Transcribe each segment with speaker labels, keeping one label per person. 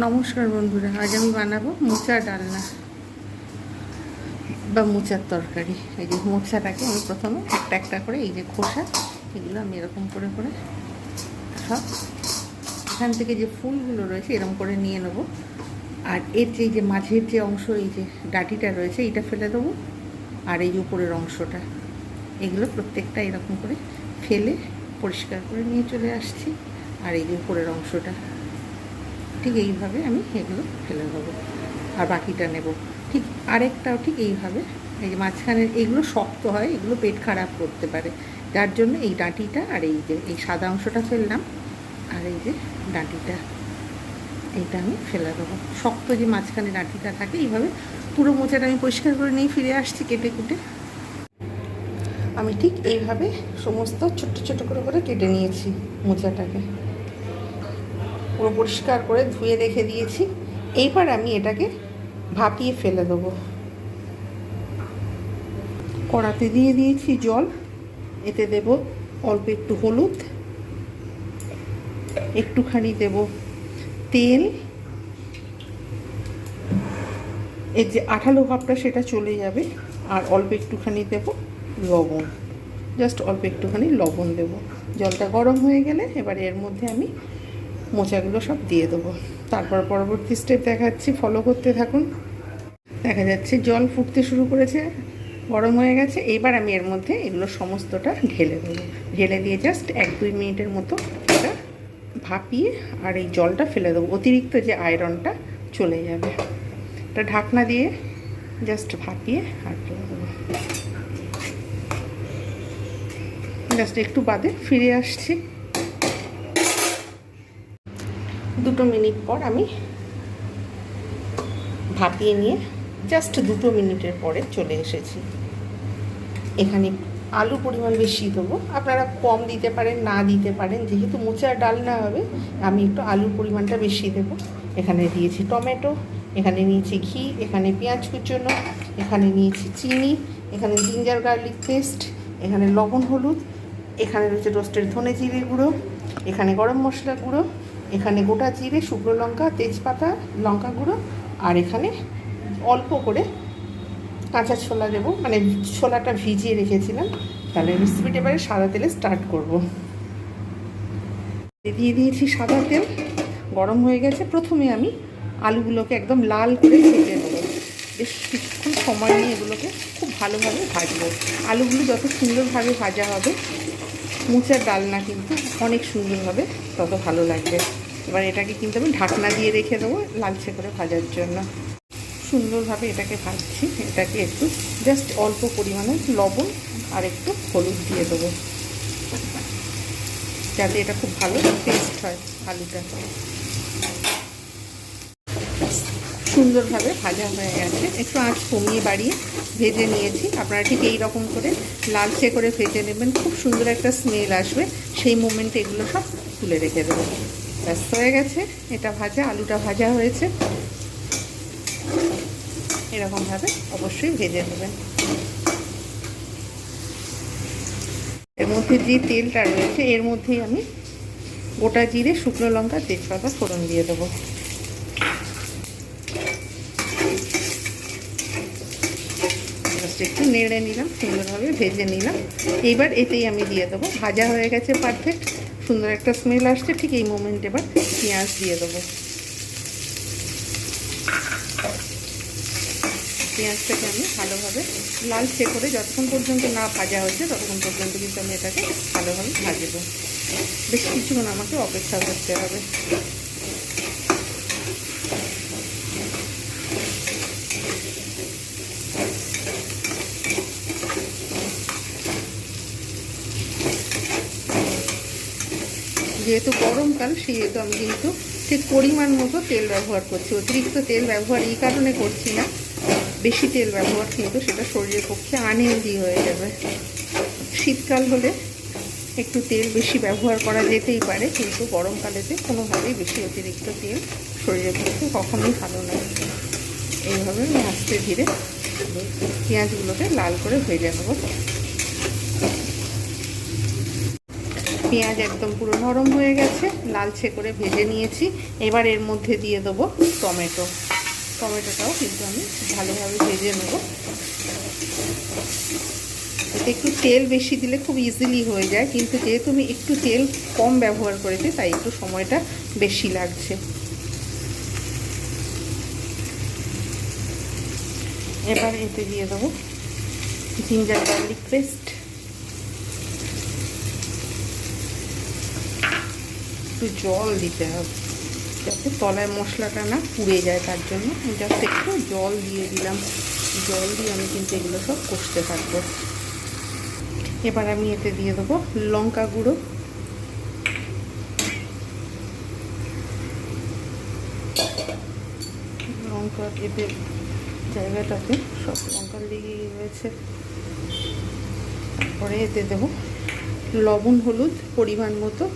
Speaker 1: নমস্কার বন্ধুরা, আজ আমি বানাবো মোচা ডালনা বা মোচার তরকারি। এই যে মোচাটাকে আমি প্রথমে একটা একটা করে এই যে খোসা, এগুলো আমি এরকম করে করে সব এখান থেকে যে ফুলগুলো রয়েছে এরকম করে নিয়ে নেব। আর এর যে যে মাঝের যে অংশ, এই যে ডাটিটা রয়েছে, এটা ফেলে দেবো। আর এই উপরের অংশটা, এগুলো প্রত্যেকটা এরকম করে ফেলে পরিষ্কার করে নিয়ে চলে আসছি। আর এই যে উপরের অংশটা ঠিক এইভাবে আমি এগুলো ফেলে দেবো আর বাকিটা নেব। ঠিক আরেকটাও ঠিক এইভাবে, এই যে মাঝখানের এগুলো শক্ত হয়, এগুলো পেট খারাপ করতে পারে। যার জন্য এই ডাঁটিটা আর এই যে, এই সাদা অংশটা ফেললাম, আর এই যে ডাঁটিটা, এইটা আমি ফেলে দেবো। শক্ত যে মাঝখানে ডাঁটিটা থাকে, এইভাবে পুরো মোচাটা আমি পরিষ্কার করে নিয়ে ফিরে আসছি কেটে কুটে। আমি ঠিক এইভাবে সমস্ত ছোট্ট ছোট করে করে কেটে নিয়েছি মোচাটাকে। পুরো পরিষ্কার করে ধুয়ে রেখে দিয়েছি। এইবার আমি এটাকে ভাপিয়ে ফেলে দেবো। কড়াতে দিয়ে দিয়েছি জল। এতে দেব অল্প একটু হলুদ। একটুখানি দেব তেল। এর যে আঠালো ভাবটা সেটা চলে যাবে। আর অল্প একটুখানি দেব লবণ। জাস্ট অল্প একটুখানি লবণ দেব। জলটা গরম হয়ে গেলে এবার এর মধ্যে আমি মোচাগুলো সব দিয়ে দেবো। তারপর পরবর্তী স্টেপ দেখাচ্ছি ফলো করতে থাকুন। দেখা যাচ্ছে জল ফুটতে শুরু করেছে, গরম হয়ে গেছে। এবার আমি এর মধ্যে এগুলো সমস্তটা ঢেলে দেবো। ঢেলে দিয়ে জাস্ট এক দুই মিনিটের মতো এটা ভাপিয়ে আর এই জলটা ফেলে দেবো। অতিরিক্ত যে আয়রনটা চলে যাবে। এটা ঢাকনা দিয়ে জাস্ট ভাপিয়ে আর ফেলে দেবো। জাস্ট একটু বাদে ফিরে আসছি। দুটো মিনিট পর আমি ভাপিয়ে নিয়ে জাস্ট দুটো মিনিটের পরে চলে এসেছি। এখানে আলু পরিমাণ বেশি দেবো। আপনারা কম দিতে পারেন, না দিতে পারেন, যেহেতু মোচার ডাল না হবে, আমি একটু আলুর পরিমাণটা বেশি দেবো। এখানে দিয়েছি টমেটো, এখানে নিয়েছি ঘি, এখানে পেঁয়াজ কুচোনো, এখানে নিয়েছি চিনি, এখানে জিঞ্জার গার্লিক পেস্ট, এখানে লবণ হলুদ, এখানে রয়েছে রোস্টের ধনে জিরে গুঁড়ো, এখানে গরম মশলা গুঁড়ো এখানে গোটা জিরে, শুকনো লঙ্কা, তেজপাতা, লঙ্কা গুঁড়ো, আর এখানে অল্প করে কাঁচা ছোলা দেবো। মানে ছোলাটা ভিজিয়ে রেখেছিলাম। তাহলে রেসিপিটা এবারে সাদা তেলে স্টার্ট করব। দিয়ে দিয়েছি সাদা তেল। গরম হয়ে গেছে। প্রথমে আমি আলুগুলোকে একদম লাল করে ভেজে নেব। বেশ কিছুক্ষণ সময় নিয়ে এগুলোকে খুব ভালোভাবে ভাজবো। আলুগুলো যত সুন্দরভাবে ভাজা হবে, মোচার ডালনা কিন্তু অনেক সুন্দরভাবে তত ভালো লাগবে। এবার এটাকে কিন্তু আমি ঢাকনা দিয়ে রেখে দেবো লালচে করে ভাজার জন্য। সুন্দরভাবে এটাকে ভাজছি। এটাকে একটু জাস্ট অল্প পরিমাণে লবণ আর একটু হলুদ দিয়ে দেবো। যাতে এটা খুব ভালো টেস্ট হয় আলুটা। সুন্দরভাবে ভাজা হয়ে গেছে। একটু আঁচ কমিয়ে বাড়িয়ে ভেজে নিয়েছি। আপনারা ঠিক এই রকম করে লালচে করে ভেজে নেবেন। খুব সুন্দর একটা স্মেল আসবে। সেই মোমেন্টে এগুলো সব তুলে রেখে দেবো। ব্যস্ত হয়ে গেছে। এটা ভাজা, আলুটা ভাজা হয়েছে। এরকমভাবে অবশ্যই ভেজে নেবেন। এর মধ্যে যে তেলটা রয়েছে, এর মধ্যেই আমি গোটা জিরে, শুকনো লঙ্কা, তেজপাতা, ফোড়ন দিয়ে দেবো। একটু নেড়ে নিলাম, সুন্দরভাবে ভেজে নিলাম। এইবার এতেই আমি দিয়ে দেবো। ভাজা হয়ে গেছে পারফেক্ট। সুন্দর একটা স্মেল আসছে, ঠিক এই মোমেন্ট এবার পেঁয়াজ দিয়ে দেবো। পেঁয়াজটাকে আমি ভালোভাবে লালচে করে যতক্ষণ পর্যন্ত না ভাজা হচ্ছে ততক্ষণ পর্যন্ত কিন্তু আমি এটাকে ভালোভাবে ভাজবো। বেশ কিছুক্ষণ আমাকে অপেক্ষা করতে হবে। যেহেতু গরমকাল সেহেতু আমি কিন্তু ঠিক পরিমাণ মতো তেল ব্যবহার করছি। অতিরিক্ত তেল ব্যবহার এই কারণে করছি না। বেশি তেল ব্যবহার কিন্তু সেটা শরীরের পক্ষে আনহেলদি হয়ে যাবে। শীতকাল হলে একটু তেল বেশি ব্যবহার করা যেতেই পারে, কিন্তু গরমকালেতে কোনোভাবেই বেশি অতিরিক্ত তেল শরীরের পক্ষে কখনোই ভালো নয় এইভাবে আমি আস্তে ধীরে পেঁয়াজগুলোকে লাল করে ভেজে নেব। পেঁয়াজ একদম পুরো নরম হয়ে গেছে, লালচে করে ভেজে নিয়েছি। এবার এর মধ্যে দিয়ে দেবো টমেটো। টমেটোটাও কিন্তু আমি ভালোভাবে ভেজে নেব। এতে একটু তেল বেশি দিলে খুব ইজিলি হয়ে যায়, কিন্তু যেহেতু আমি একটু তেল কম ব্যবহার করেছি, তাই একটু সময়টা বেশি লাগছে। এবার এতে দিয়ে দেবো জিঞ্জার গার্লিক পেস্ট একটু জল দিতে হবে। যাতে তলায় মশলাটা না পুড়ে যায়, তার জন্য জাস্ট একটু জল দিয়ে দিলাম। জল দিয়ে আমি কিন্তু এগুলো সব কষতে থাকব। এবার আমি এতে দিয়ে দেবো লঙ্কা গুঁড়ো। লঙ্কা এতে জায়গাটাতে সব লঙ্কা লেগে রয়েছে। তারপরে এতে দেবো লবণ হলুদ পরিমাণ মতো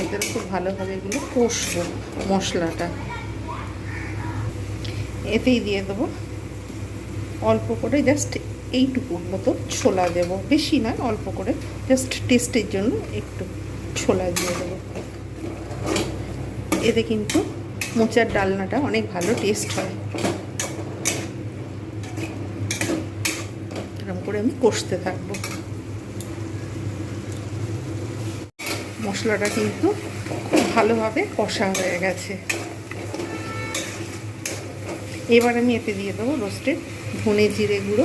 Speaker 1: এদের খুব ভালোভাবে এগুলো কষবো মশলাটা। এতেই দিয়ে দেবো। অল্প করে জাস্ট এইটুকুর মতো ছোলা দেব। বেশি নয় অল্প করে জাস্ট টেস্টের জন্য একটু ছোলা দিয়ে দেবো। এতে কিন্তু মোচার ডালনাটা অনেক ভালো টেস্ট হয়। এরকম করে আমি কষতে থাকব। মশলাটা কিন্তু ভালোভাবে কষা হয়ে গেছে। এবার আমি এতে দিয়ে দেবো রোস্টেড ধনে জিরে গুঁড়ো।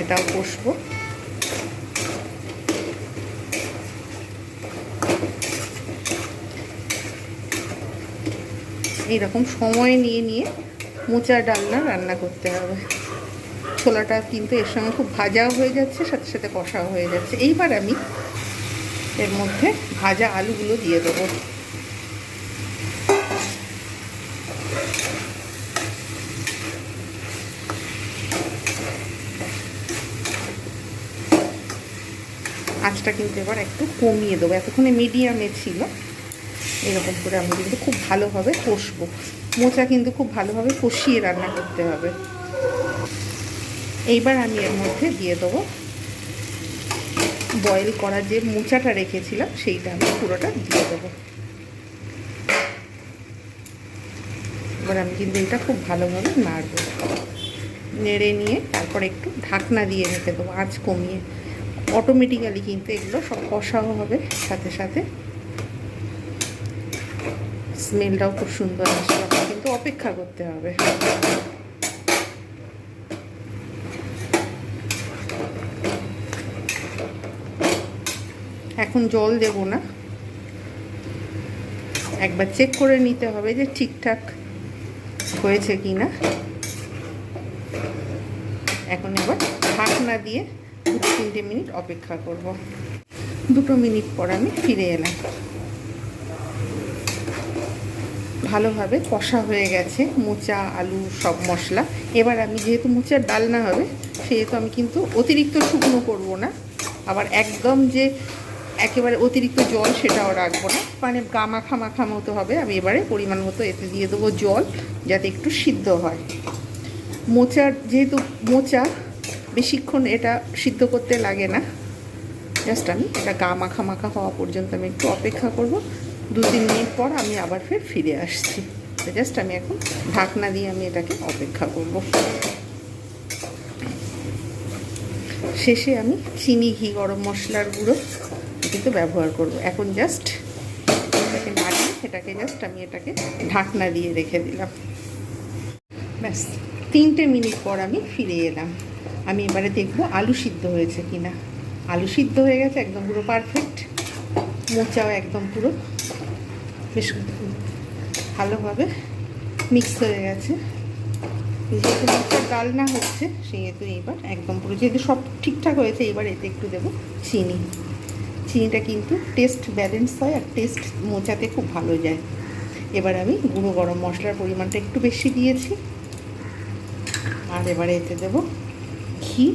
Speaker 1: এটাও কষবো। এইরকম সময় নিয়ে নিয়ে মোচা ডালনা রান্না করতে হবে। ছোলাটা কিন্তু এর সঙ্গে খুব ভাজাও হয়ে যাচ্ছে, সাথে সাথে কষাও হয়ে যাচ্ছে। এইবার আমি এর মধ্যে ভাজা আলুগুলো দিয়ে দেবো। আঁচটা কিন্তু এবার একটু কমিয়ে দেবো। এতক্ষণে মিডিয়ামে ছিল। এরকম করে আমি কিন্তু খুব ভালোভাবে কষবো। মোচা কিন্তু খুব ভালোভাবে কষিয়ে রান্না করতে হবে। এইবার আমি এর মধ্যে দিয়ে দেবো বয়েল করা যে মোচাটা রেখেছিলাম, সেইটা আমি পুরোটা দিয়ে দেবো। এবার আমি কিন্তু এটা খুব ভালোভাবে নাড়বো। নেড়ে নিয়ে তারপর একটু ঢাকনা দিয়ে রেখে দেবো, আঁচ কমিয়ে। অটোমেটিক্যালি কিন্তু এগুলো সব কষাও হবে, সাথে সাথে। স্মেলটাও খুব সুন্দর আসবে কিন্তু অপেক্ষা করতে হবে। এখন জল দেব না। একবার চেক করে নিতে হবে যে ঠিকঠাক হয়েছে কি না এখন এবার ঢাকনা দিয়ে দু তিনটে মিনিট অপেক্ষা করব। দুটো মিনিট পর আমি ফিরে এলাম। ভালোভাবে কষা হয়ে গেছে, মোচা, আলু, সব মশলা। এবার আমি যেহেতু মোচার ডালনা হবে, সেহেতু আমি কিন্তু অতিরিক্ত শুকনো করব না। আবার একদম যে একেবারে অতিরিক্ত জল সেটাও রাখব না। মানে গা মাখা মাখা মতো হবে। আমি এবারে পরিমাণ মতো এতে দিয়ে দেবো জল, যাতে একটু সিদ্ধ হয়। মোচার যেহেতু মোচা, বেশিক্ষণ এটা সিদ্ধ করতে লাগে না। জাস্ট আমি এটা গা মাখা মাখা হওয়া পর্যন্ত আমি একটু অপেক্ষা করব। দু, তিন মিনিট পর আমি আবার ফের ফিরে আসছি। তো জাস্ট আমি এখন ঢাকনা দিয়ে আমি এটাকে অপেক্ষা করব। শেষে আমি চিনি, ঘি, গরম মশলার গুঁড়ো কিন্তু ব্যবহার করব। এখন জাস্ট এটাকে নাড়িয়ে এটাকে জাস্ট আমি এটাকে ঢাকনা দিয়ে রেখে দিলাম। ব্যাস, তিনটে মিনিট পর আমি ফিরে এলাম। আমি এবারে দেখব আলু সিদ্ধ হয়েছে কি না আলু সিদ্ধ হয়ে গেছে, একদম পুরো পারফেক্ট মোচাও একদম পুরো। বেশ ভালোভাবে মিক্স হয়ে গেছে। যেহেতু মোচার ডালনা হচ্ছে, সেহেতু এবার একদম পুরো, যেহেতু সব ঠিকঠাক হয়েছে, এবার এতে একটু দেবো চিনি। চিনিটা কিন্তু টেস্ট ব্যালেন্স হয় আর টেস্ট মোচাতে খুব ভালো যায়। এবার আমি গুঁড়ো গরম মশলার পরিমাণটা একটু বেশি দিয়েছি। আর এবারে এতে দেবো ঘি।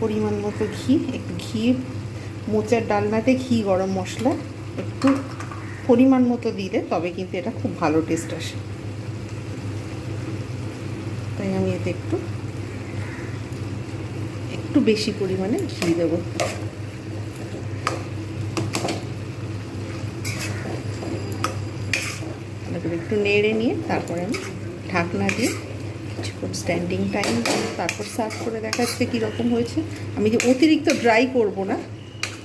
Speaker 1: পরিমাণ মতো ঘি, একটু ঘি, মোচার ডালনাতে ঘি গরম মশলা, একটু পরিমাণ মতো দিলে তবে কিন্তু এটা খুব ভালো টেস্ট আসে। তাই আমি এতে একটু একটু বেশি পরিমাণে ঘি দেবো ভালো করে একটু নেড়ে নিয়ে তারপরে আমি ঢাকনা দিয়ে কিছুক্ষণ স্ট্যান্ডিং টাইম তারপর সার্ভ করে দেখাচ্ছে কীরকম হয়েছে। আমি যে অতিরিক্ত ড্রাই করব না,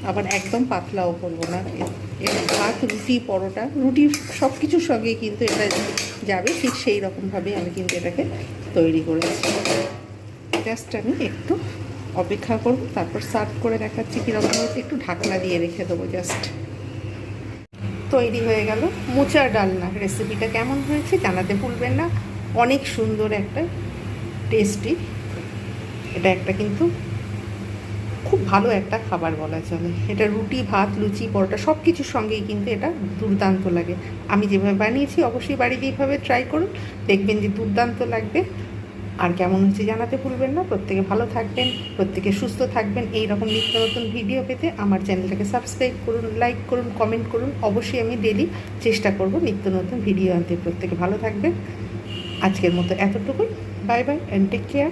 Speaker 1: আবার একদম পাতলাও করব না। এটা ভাত, রুটি, পরোটা, রুটি সব কিছুর সঙ্গে কিন্তু এটা যাবে, ঠিক সেই রকমভাবে আমি কিন্তু এটাকে তৈরি করেছি। জাস্ট আমি একটু অপেক্ষা করব, তারপর সার্ভ করে দেখাচ্ছি কীরকম হয়েছে, একটু ঢাকনা দিয়ে রেখে দেবো জাস্ট তৈরি হয়ে গেল। মোচার ডালনা রেসিপিটা কেমন হয়েছে জানাতে ভুলবেন না। অনেক সুন্দর একটা টেস্টি এটা একটা কিন্তু খুব ভালো একটা খাবার বলা চলে। এটা রুটি, ভাত, লুচি, পরোটা সব কিছুর সঙ্গেই কিন্তু এটা দুর্দান্ত লাগে। আমি যেভাবে বানিয়েছি অবশ্যই বাড়িতে এইভাবে ট্রাই করুন। দেখবেন যে দুর্দান্ত লাগবে। আর কেমন হচ্ছে জানাতে ভুলবেন না। প্রত্যেকে ভালো থাকবেন, প্রত্যেকে সুস্থ থাকবেন। এই রকম নিত্য নতুন ভিডিও পেতে আমার চ্যানেলটাকে সাবস্ক্রাইব করুন লাইক করুন কমেন্ট করুন। অবশ্যই আমি ডেলি চেষ্টা করব নিত্য নতুন ভিডিও আনতে। প্রত্যেকে ভালো থাকবেন। আজকের মতো এতটুকুই। Bye bye and take care